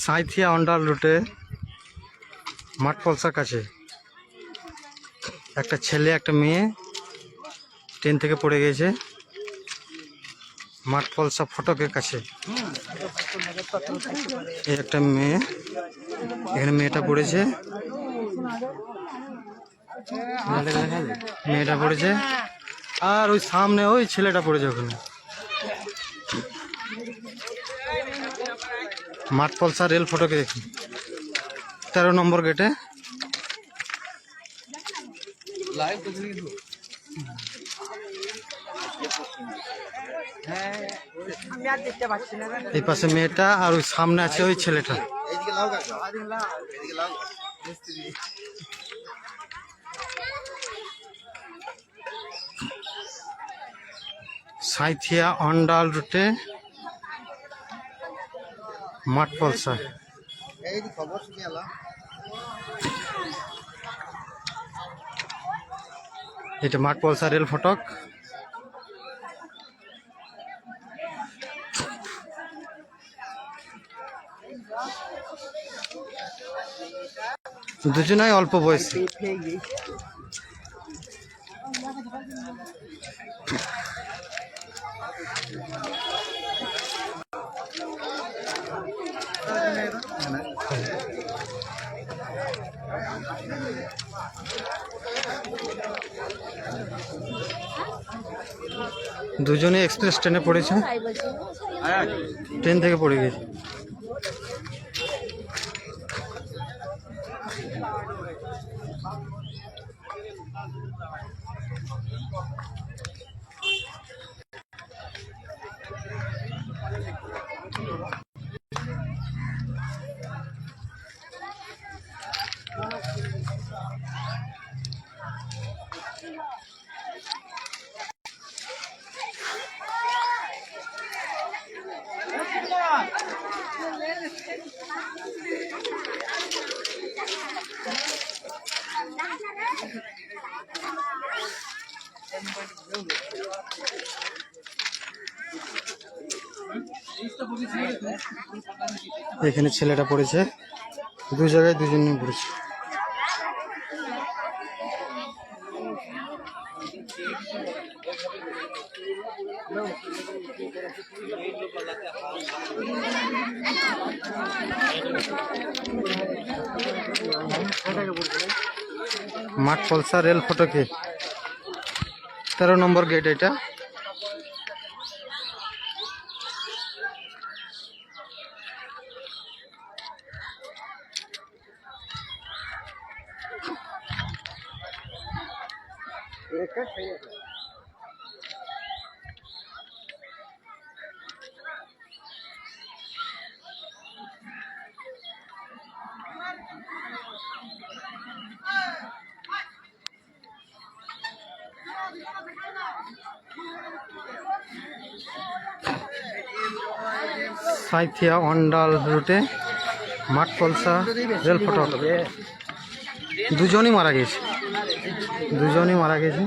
সাঁইথিয়া অন্ডাল রুটে মাঠ পলসার কাছে। একটা ছেলে, একটা মেয়ে ট্রেন থেকে পড়ে গেছে মাঠ পলসা ফটকের কাছে। এই একটা মেয়ে, এখানে মেয়েটা পড়েছে। মেয়েটা পড়েছে। আর ওই সামনে ওই ছেলেটা পড়েছে ওখানে। মাঠ পলসা রেল ফটকে দেখি তেরো নম্বর গেটে। এই পাশে মেয়েটা আর ওই সামনে আছে ওই ছেলেটা। সাঁইথিয়া অন্ডাল রুটে মাঠ পলসা এটা মাঠ পলসা রেল ফটক। দুজনাই অল্প বয়সী। দুজনে এক্সপ্রেস ট্রেনে পড়েছে। ট্রেন থেকে পড়ে গেছে। এখানে ছেলেটা পড়েছে। দু জায়গায় দুজনে পড়েছে। মাঠ পলসা রেল ফটকে। তেরো নম্বর গেট এটা। সাইথিয়া অন্ডাল রুটে মাঠ পলসা রেল ফটক দুজনই মারা গেছে। দুজনই মারা গেছে।